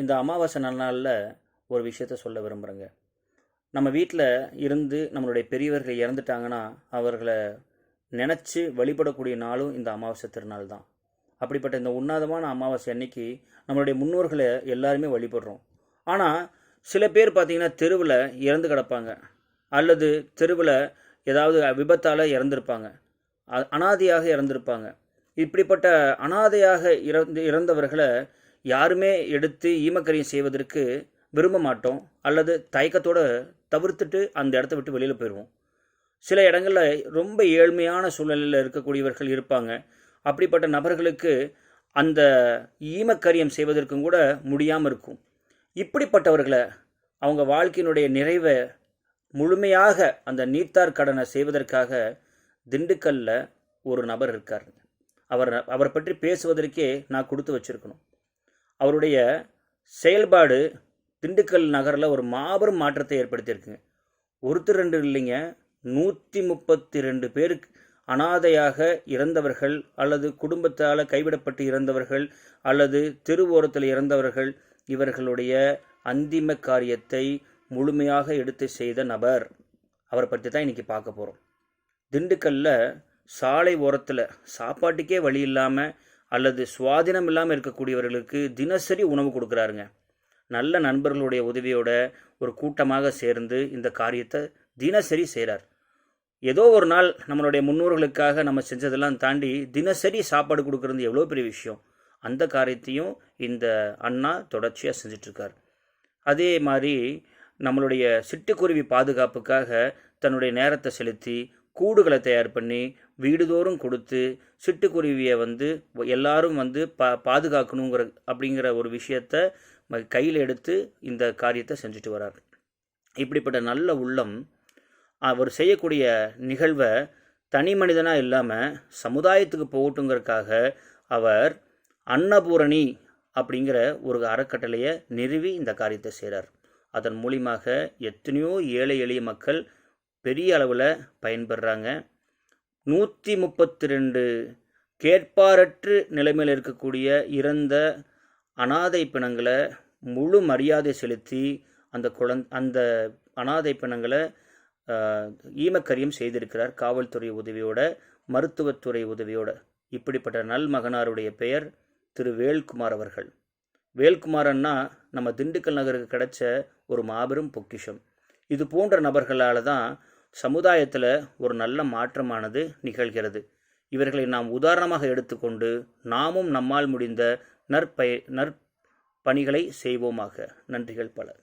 இந்த அமாவாசை நாளில் ஒரு விஷயத்த சொல்ல விரும்புகிறேங்க நம்ம வீட்டில் இருந்து நம்மளுடைய பெரியவர்கள் இறந்துட்டாங்கன்னா அவர்களை நினச்சி வழிபடக்கூடிய நாளும் இந்த அமாவாசை திருநாள் தான். அப்படிப்பட்ட இந்த உன்னதமான அமாவாசை அன்னைக்கு நம்மளுடைய முன்னோர்களை எல்லாருமே வழிபடுறோம். ஆனால் சில பேர் பார்த்திங்கன்னா தெருவில் இறந்து கிடப்பாங்க. அல்லது தெருவில் ஏதாவது விபத்தால் இறந்துருப்பாங்க. அனாதையாக இறந்துருப்பாங்க. இப்படிப்பட்ட அனாதையாக இறந்து இறந்தவர்களை யாருமே எடுத்து ஈமக்கரியம் செய்வதற்கு விரும்ப மாட்டோம் அல்லது தயக்கத்தோடு தவிர்த்துட்டு அந்த இடத்த விட்டு வெளியில் போயிடுவோம் சில இடங்களில் ரொம்ப ஏழ்மையான சூழ்நிலையில் இருக்கக்கூடியவர்கள் இருப்பாங்க. அப்படிப்பட்ட நபர்களுக்கு அந்த ஈமக்கரியம் செய்வதற்கும் கூட முடியாமல் இருக்கும். இப்படிப்பட்டவர்களை அவங்க வாழ்க்கையினுடைய நிறைவை முழுமையாக அந்த நீத்தார் கடனை செய்வதற்காக திண்டுக்கல்ல ஒரு நபர் இருக்கார் அவர் அவரை பற்றி பேசுவதற்கே நான் கொடுத்து வச்சிருக்கணும். அவருடைய செயல்பாடு திண்டுக்கல் நகரில் ஒரு மாபெரும் மாற்றத்தை ஏற்படுத்தியிருக்குங்க ஒருத்தர் ரெண்டு இல்லைங்க நூற்றி முப்பத்தி ரெண்டு பேருக்கு அனாதையாக இறந்தவர்கள் அல்லது குடும்பத்தால் கைவிடப்பட்டு இறந்தவர்கள் அல்லது திருவோரத்தில் இறந்தவர்கள் இவர்களுடைய அந்திம காரியத்தை முழுமையாக எடுத்து செய்த நபர். அவரை பற்றி தான் இன்றைக்கி பார்க்க போகிறோம் திண்டுக்கல்ல சாலை ஓரத்தில் சாப்பாட்டுக்கே வழி இல்லாமல் அல்லது சுவாதீனம் இல்லாமல் இருக்கக்கூடியவர்களுக்கு தினசரி உணவு கொடுக்குறாருங்க. நல்ல நண்பர்களுடைய உதவியோட ஒரு கூட்டமாக சேர்ந்து இந்த காரியத்தை தினசரி செய்கிறார் ஏதோ ஒரு நாள் நம்மளுடைய முன்னோர்களுக்காக நம்ம செஞ்சதெல்லாம் தாண்டி தினசரி சாப்பாடு கொடுக்குறது எவ்வளோ பெரிய விஷயம். அந்த காரியத்தையும் இந்த அண்ணா தொடர்ச்சியாக செஞ்சிட்ருக்கார். அதே மாதிரி நம்மளுடைய சிட்டுக்குருவி பாதுகாப்புக்காக தன்னுடைய நேரத்தை செலுத்தி கூடுகளை தயார் பண்ணி வீடுதோறும் கொடுத்து சிட்டுக்குருவியை வந்து எல்லாரும் வந்து பா பாதுகாக்கணுங்கிற அப்படிங்கிற ஒரு விஷயத்த கையில் எடுத்து இந்த காரியத்தை செஞ்சுட்டு வரார். இப்படிப்பட்ட நல்ல உள்ளம் அவர் செய்யக்கூடிய நிகழ்வை தனி மனிதனாக இல்லாமல் சமுதாயத்துக்கு போகட்டுங்கிறதுக்காக அவர் அன்னபூரணி அப்படிங்கிற ஒரு அறக்கட்டளையை நிறுவி இந்த காரியத்தை செய்கிறார் அதன் மூலியமாக எத்தனையோ ஏழை எளிய மக்கள் பெரிய அளவில் பயன்பெறாங்க நூற்றி முப்பத்தி ரெண்டு கேட்பாரற்று நிலைமையில் இருக்கக்கூடிய இறந்த அனாதை பிணங்களை முழு மரியாதை செலுத்தி அந்த குழந் அந்த அனாதை பிணங்களை ஈமக்கரியம் செய்திருக்கிறார் காவல்துறை உதவியோட மருத்துவத்துறை உதவியோட. இப்படிப்பட்ட நல்மகனாருடைய பெயர் திரு வேல்குமார் அவர்கள். வேல்குமாரன்னா நம்ம திண்டுக்கல் நகருக்கு கிடைச்ச ஒரு மாபெரும் பொக்கிஷம். இது போன்ற நபர்களால் தான் சமுதாயத்தில் ஒரு நல்ல மாற்றமானது நிகழ்கிறது. இவர்களை நாம் உதாரணமாக எடுத்துக்கொண்டு நாமும் நம்மால் முடிந்த நற்பய நற்பணிகளை செய்வோமாக. நன்றிகள் பல